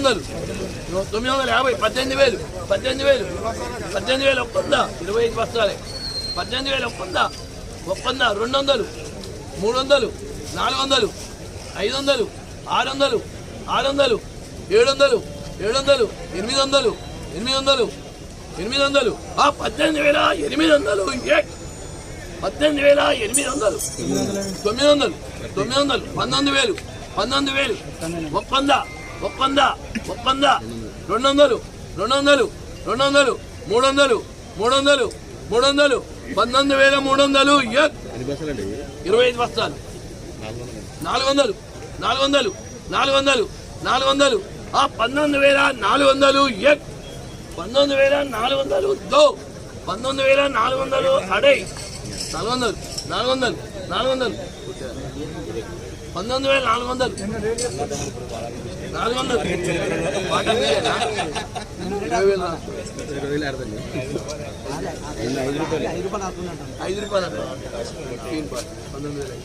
వందలు. తొమ్మిది వందల యాభై పద్దెనిమిది వేలు పద్దెనిమిది వేలు పద్దెనిమిది వేలు ఒక్కొందా ఇరవై ఐదు బస్తాలే. పద్దెనిమిది వేలు ఒక్కొందా ఒక్కొందా రెండు వందలు మూడు వందలు నాలుగు వందలు ఐదు వందలు ఆరు వందలు ఆరు వందలు ఏడు వందలు ఏడు వందలు ఎనిమిది వందలు ఎనిమిది వందలు ఎనిమిది వందలు. ఆ పద్దెనిమిది వేల ఎనిమిది వందలు పద్దెనిమిది వేల ఎనిమిది వందలు. తొమ్మిది వందలు తొమ్మిది వందలు పంతొమ్మిది వేలు పంతొమ్మిది వేలు. ఒక్కొంద ఒక్కొంద రెండు వందలు రెండు వందలు రెండు వందలు మూడు వందలు మూడు వందలు మూడు వందలు పంతొమ్మిది వేల మూడు వందలు ఇరవై ఐదు బస్తాలు. నాలుగు వందలు నాలుగు వందలు నాలుగు వందలు నాలుగు వందలు ఆ పంతొమ్మిది వేల నాలుగు వందలు ఎక్ పంతొమ్మిది వేల నాలుగు వందలు దో. పంతొమ్మిది వేల నాలుగు వందలు అడై. నాలుగు వందలు నాలుగు వందలు నాలుగు వందలు పంతొమ్మిది వేల నాలుగు వందలు ఐదు రూపాయలు. పంతొమ్మిది వేలు